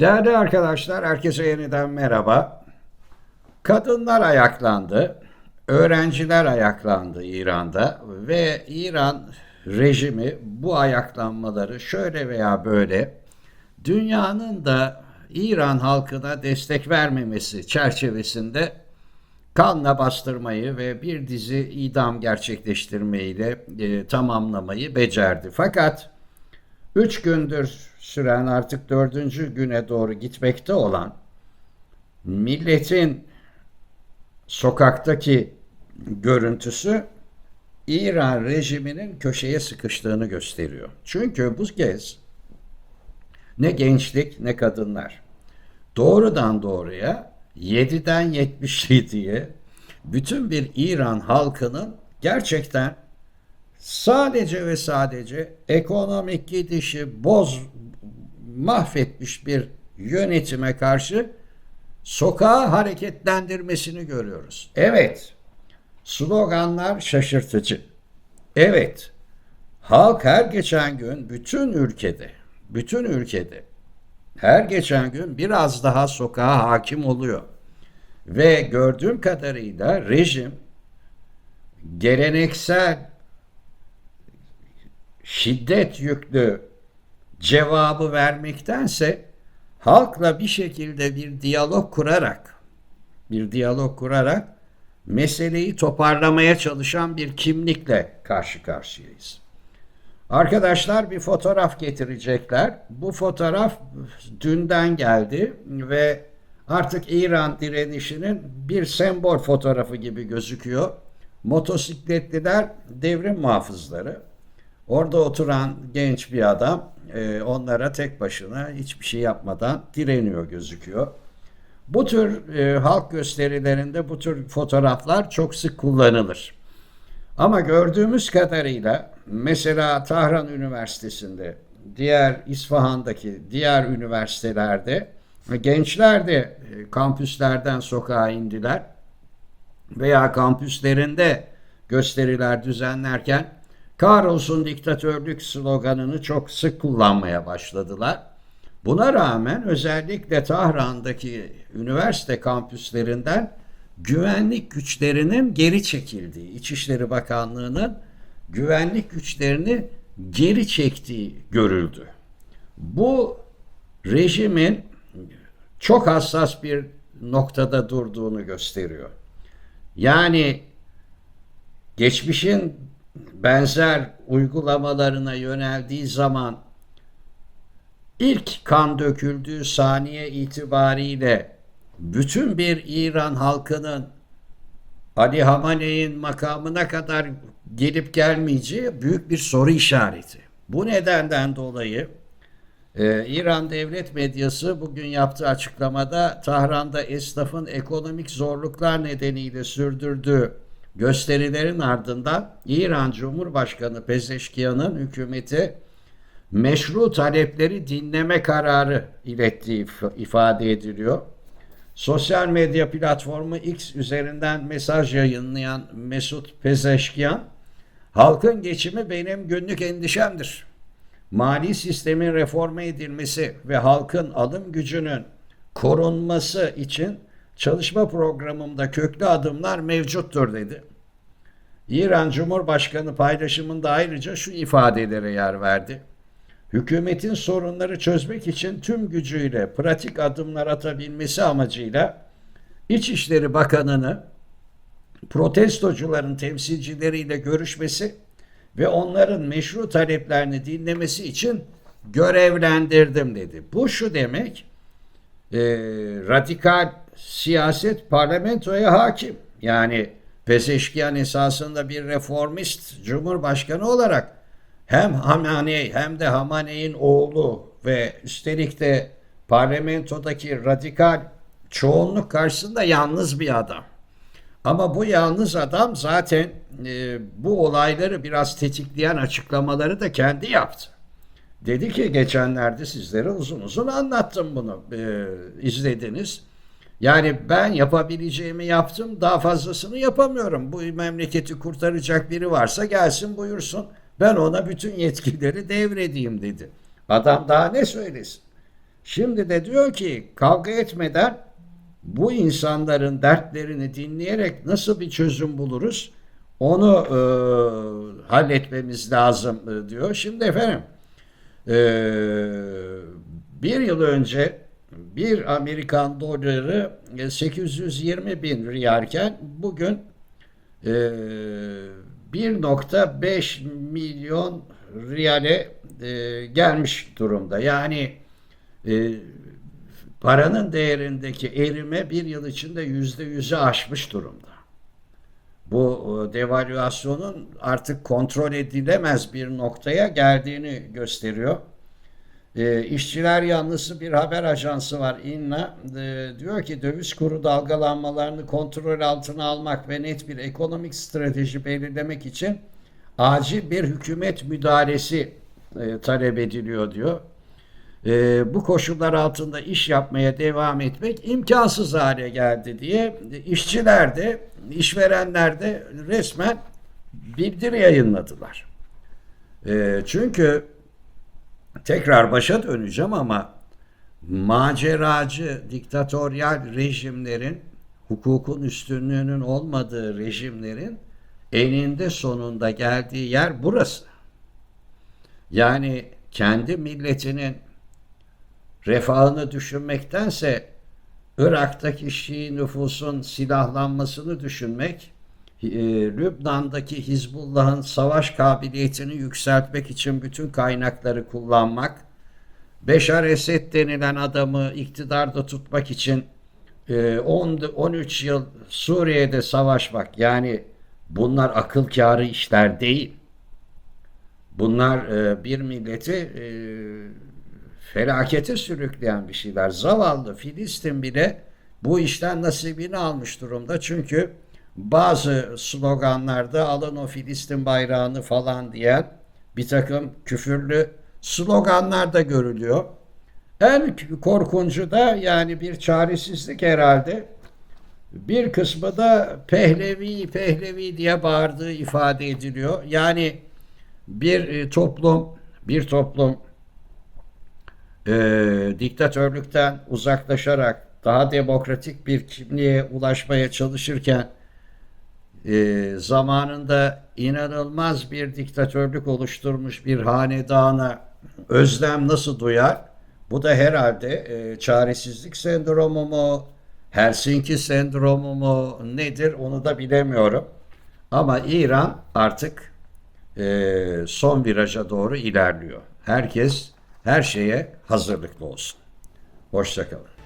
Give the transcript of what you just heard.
Değerli arkadaşlar, herkese yeniden merhaba. Kadınlar ayaklandı, öğrenciler ayaklandı İran'da ve İran rejimi bu ayaklanmaları şöyle veya böyle dünyanın da İran halkına destek vermemesi çerçevesinde kanla bastırmayı ve bir dizi idam gerçekleştirmeyle e, tamamlamayı becerdi. Fakat Üç gündür süren artık dördüncü güne doğru gitmekte olan milletin sokaktaki görüntüsü İran rejiminin köşeye sıkıştığını gösteriyor. Çünkü bu kez ne gençlik ne kadınlar doğrudan doğruya 7'den 77'ye bütün bir İran halkının gerçekten sadece ve sadece ekonomik gidişi boz mahvetmiş bir yönetime karşı sokağı hareketlendirmesini görüyoruz. Evet, sloganlar şaşırtıcı. Evet, halk her geçen gün bütün ülkede, bütün ülkede her geçen gün biraz daha sokağa hakim oluyor. Ve gördüğüm kadarıyla rejim geleneksel şiddet yüklü cevabı vermektense halkla bir şekilde bir diyalog kurarak bir diyalog kurarak meseleyi toparlamaya çalışan bir kimlikle karşı karşıyayız. Arkadaşlar bir fotoğraf getirecekler. Bu fotoğraf dünden geldi ve artık İran direnişinin bir sembol fotoğrafı gibi gözüküyor. Motosikletliler devrim muhafızları. Orada oturan genç bir adam e, onlara tek başına hiçbir şey yapmadan direniyor gözüküyor. Bu tür e, halk gösterilerinde bu tür fotoğraflar çok sık kullanılır. Ama gördüğümüz kadarıyla mesela Tahran Üniversitesi'nde, diğer İsfahan'daki diğer üniversitelerde gençler de e, kampüslerden sokağa indiler veya kampüslerinde gösteriler düzenlerken Kahrolsun diktatörlük sloganını çok sık kullanmaya başladılar. Buna rağmen özellikle Tahran'daki üniversite kampüslerinden güvenlik güçlerinin geri çekildiği, İçişleri Bakanlığı'nın güvenlik güçlerini geri çektiği görüldü. Bu rejimin çok hassas bir noktada durduğunu gösteriyor. Yani geçmişin benzer uygulamalarına yöneldiği zaman ilk kan döküldüğü saniye itibariyle bütün bir İran halkının Ali Hamaney'in makamına kadar gelip gelmeyeceği büyük bir soru işareti. Bu nedenden dolayı e, İran devlet medyası bugün yaptığı açıklamada Tahran'da esnafın ekonomik zorluklar nedeniyle sürdürdüğü gösterilerin ardından İran Cumhurbaşkanı Pezeşkiyan'ın hükümeti meşru talepleri dinleme kararı ilettiği ifade ediliyor. Sosyal medya platformu X üzerinden mesaj yayınlayan Mesut Pezeşkiyan, halkın geçimi benim günlük endişemdir. Mali sistemin reforme edilmesi ve halkın alım gücünün korunması için çalışma programımda köklü adımlar mevcuttur dedi. İran Cumhurbaşkanı paylaşımında ayrıca şu ifadelere yer verdi. Hükümetin sorunları çözmek için tüm gücüyle pratik adımlar atabilmesi amacıyla İçişleri Bakanı'nı protestocuların temsilcileriyle görüşmesi ve onların meşru taleplerini dinlemesi için görevlendirdim dedi. Bu şu demek, e, radikal siyaset parlamentoya hakim. Yani Pezeşkiyan esasında bir reformist cumhurbaşkanı olarak hem Hamaney hem de Hamaney'in oğlu ve üstelik de parlamentodaki radikal çoğunluk karşısında yalnız bir adam. Ama bu yalnız adam zaten e, bu olayları biraz tetikleyen açıklamaları da kendi yaptı. Dedi ki geçenlerde sizlere uzun uzun anlattım bunu. E, izlediniz. Yani ben yapabileceğimi yaptım, daha fazlasını yapamıyorum. Bu memleketi kurtaracak biri varsa gelsin buyursun. Ben ona bütün yetkileri devredeyim dedi. Adam daha ne söylesin? Şimdi de diyor ki kavga etmeden bu insanların dertlerini dinleyerek nasıl bir çözüm buluruz? Onu e, halletmemiz lazım e, diyor. Şimdi efendim e, bir yıl önce bir Amerikan doları e, 820 bin riyalken bugün e, 1.5 milyon riyale e, gelmiş durumda. Yani e, paranın değerindeki erime bir yıl içinde yüzde yüzü aşmış durumda. Bu e, devalüasyonun artık kontrol edilemez bir noktaya geldiğini gösteriyor. E, işçiler yanlısı bir haber ajansı var İNNA. E, diyor ki döviz kuru dalgalanmalarını kontrol altına almak ve net bir ekonomik strateji belirlemek için acil bir hükümet müdahalesi e, talep ediliyor diyor. E, bu koşullar altında iş yapmaya devam etmek imkansız hale geldi diye işçiler de işverenler de resmen bildiri yayınladılar. E, çünkü tekrar başa döneceğim ama maceracı, diktatöryal rejimlerin, hukukun üstünlüğünün olmadığı rejimlerin eninde sonunda geldiği yer burası. Yani kendi milletinin refahını düşünmektense Irak'taki Şii nüfusun silahlanmasını düşünmek, e, Lübnan'daki Hizbullah'ın savaş kabiliyetini yükseltmek için bütün kaynakları kullanmak, Beşar Esed denilen adamı iktidarda tutmak için e, 10 13 yıl Suriye'de savaşmak yani bunlar akıl kârı işler değil. Bunlar e, bir milleti e, felakete sürükleyen bir şeyler. Zavallı Filistin bile bu işten nasibini almış durumda. Çünkü bazı sloganlarda alın o Filistin bayrağını falan diyen bir takım küfürlü sloganlar da görülüyor. En korkuncu da yani bir çaresizlik herhalde. Bir kısmı da pehlevi pehlevi diye bağırdığı ifade ediliyor. Yani bir e, toplum bir toplum e, diktatörlükten uzaklaşarak daha demokratik bir kimliğe ulaşmaya çalışırken e, zamanında inanılmaz bir diktatörlük oluşturmuş bir hanedana özlem nasıl duyar? Bu da herhalde e, çaresizlik sendromu mu, Helsinki sendromu mu nedir onu da bilemiyorum. Ama İran artık e, son viraja doğru ilerliyor. Herkes her şeye hazırlıklı olsun. Hoşçakalın.